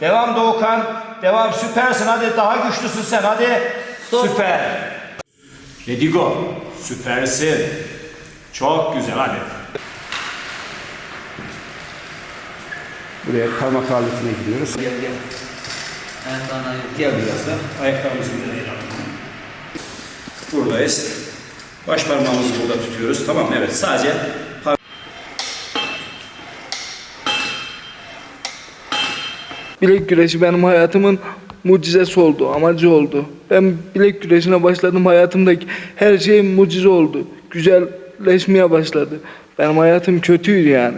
Devam Doğukan. Devam süpersin hadi daha güçlüsün sen hadi. Süper. Ledigo süpersin. Çok güzel hadi. Buraya parmak aletine gidiyoruz. Gel gel. Gel biraz da ayaklarımızı bir ayıralım. Buradayız. Baş parmağımızı burada tutuyoruz. Tamam mı? Evet sadece Bilek güreşi benim hayatımın mucizesi oldu, amacı oldu. Ben bilek güreşine başladım, hayatımdaki her şey mucize oldu. Güzelleşmeye başladı. Benim hayatım kötüydü yani.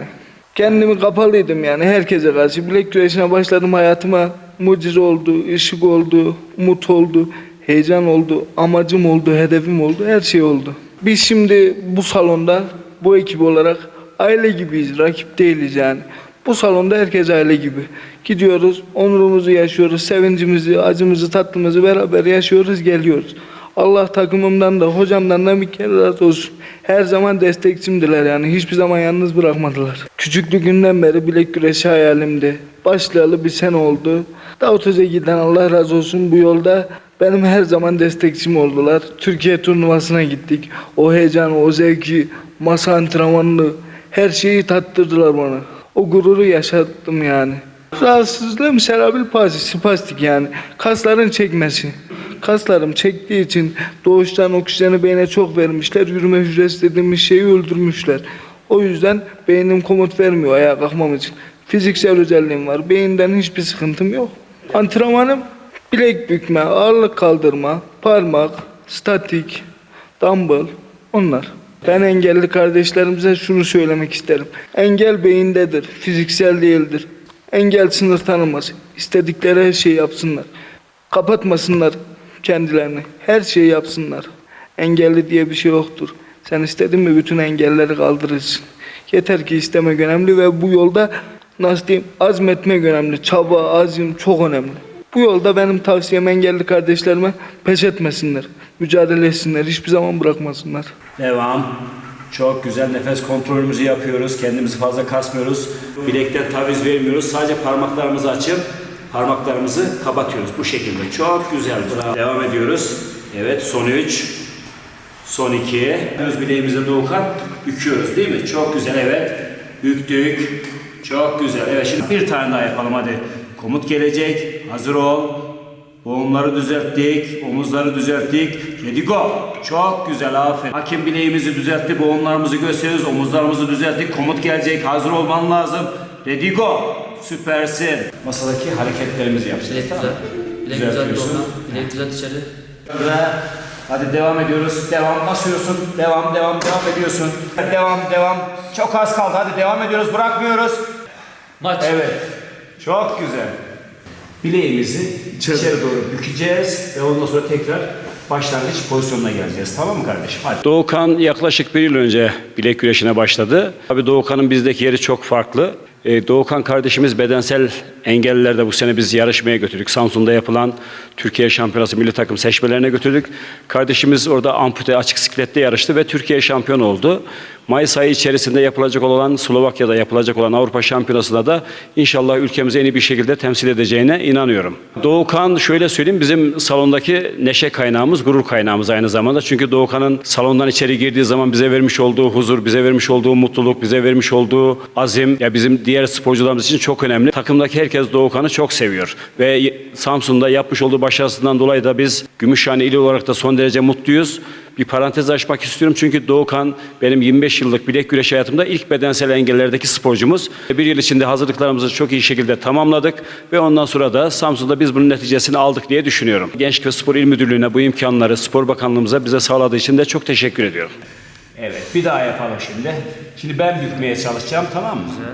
Kendimi kapalıydım yani herkese karşı. Bilek güreşine başladım, hayatıma mucize oldu, ışık oldu, umut oldu, heyecan oldu, amacım oldu, hedefim oldu, her şey oldu. Biz şimdi bu salonda, bu ekip olarak aile gibiyiz, rakip değiliz yani. Bu salonda herkes aile gibi. Gidiyoruz, onurumuzu yaşıyoruz, sevincimizi, acımızı, tatlımızı beraber yaşıyoruz, geliyoruz. Allah takımımdan da, hocamdan da bir kere razı olsun. Her zaman destekçimdiler yani, hiçbir zaman yalnız bırakmadılar. Küçüklüğünden beri bilek güreşi hayalimdi. Başlayalı bir sene oldu. Davut Özegi'den Allah razı olsun bu yolda benim her zaman destekçim oldular. Türkiye turnuvasına gittik. O heyecanı, o zevki, masa antrenmanını, her şeyi tattırdılar bana. O gururu yaşattım yani. Rahatsızlığım serabil palsi, spastik yani. Kasların çekmesi. Kaslarım çektiği için doğuştan oksijeni beyne çok vermişler. Yürüme hücresi dediğimiz şeyi öldürmüşler. O yüzden beynim komut vermiyor ayağa kalkmam için. Fiziksel özelliğim var. Beyinden hiçbir sıkıntım yok. Antrenmanım bilek bükme, ağırlık kaldırma, parmak, statik, dumbbell onlar. Ben engelli kardeşlerimize şunu söylemek isterim. Engel beyindedir, fiziksel değildir. Engel sınır tanımaz. İstedikleri her şeyi yapsınlar. Kapatmasınlar kendilerini. Her şeyi yapsınlar. Engelli diye bir şey yoktur. Sen istedin mi bütün engelleri kaldırırsın. Yeter ki istemek önemli ve bu yolda nasıl diyeyim azmetmek önemli. Çaba, azim çok önemli. Bu yolda benim tavsiyem engelli kardeşlerime pes etmesinler. Mücadele etsinler. Hiçbir zaman bırakmasınlar. Devam. Çok güzel nefes kontrolümüzü yapıyoruz. Kendimizi fazla kasmıyoruz. Bilekten taviz vermiyoruz. Sadece parmaklarımızı açıp parmaklarımızı kapatıyoruz. Bu şekilde. Çok güzel. Bravo. Devam ediyoruz. Evet son 3. Son 2. Göz bileğimize doğukan büküyoruz değil mi? Çok güzel. Evet. Büktük. Çok güzel. Evet şimdi bir tane daha yapalım hadi. Komut gelecek. Hazır ol. Boğumları düzelttik, omuzları düzelttik. Ready go. Çok güzel aferin. Hakim bileğimizi düzeltti, boğumlarımızı gösteriyoruz, omuzlarımızı düzelttik. Komut gelecek, hazır olman lazım. Ready go. Süpersin. Masadaki hareketlerimizi yapacağız. Bilek tamam? Bilek düzelt. Bilek düzelt içeri. Ve hadi devam ediyoruz. Devam basıyorsun. Devam, devam, devam ediyorsun. Devam, devam. Çok az kaldı. Hadi devam ediyoruz. Bırakmıyoruz. Maç. Evet. Çok güzel. Bileğimizi içeri, doğru bükeceğiz ve ondan sonra tekrar başlangıç pozisyonuna geleceğiz. Tamam mı kardeşim? Hadi. Doğukan yaklaşık bir yıl önce bilek güreşine başladı. Tabii Doğukan'ın bizdeki yeri çok farklı. Ee, Doğukan kardeşimiz bedensel engellilerde bu sene biz yarışmaya götürdük. Samsun'da yapılan Türkiye Şampiyonası milli takım seçmelerine götürdük. Kardeşimiz orada ampute açık siklette yarıştı ve Türkiye şampiyon oldu. Mayıs ayı içerisinde yapılacak olan Slovakya'da yapılacak olan Avrupa Şampiyonası'nda da inşallah ülkemizi en iyi bir şekilde temsil edeceğine inanıyorum. Doğukan şöyle söyleyeyim bizim salondaki neşe kaynağımız, gurur kaynağımız aynı zamanda. Çünkü Doğukan'ın salondan içeri girdiği zaman bize vermiş olduğu huzur, bize vermiş olduğu mutluluk, bize vermiş olduğu azim ya bizim diğer sporcularımız için çok önemli. Takımdaki herkes Doğukan'ı çok seviyor ve Samsun'da yapmış olduğu başarısından dolayı da biz Gümüşhane ili olarak da son derece mutluyuz. Bir parantez açmak istiyorum çünkü Doğukan benim 25 yıllık bilek güreş hayatımda ilk bedensel engellerdeki sporcumuz. Bir yıl içinde hazırlıklarımızı çok iyi şekilde tamamladık ve ondan sonra da Samsun'da biz bunun neticesini aldık diye düşünüyorum. Gençlik ve Spor İl Müdürlüğü'ne bu imkanları Spor Bakanlığımıza bize sağladığı için de çok teşekkür ediyorum. Evet bir daha yapalım şimdi. Şimdi ben bükmeye çalışacağım tamam mı? Güzel.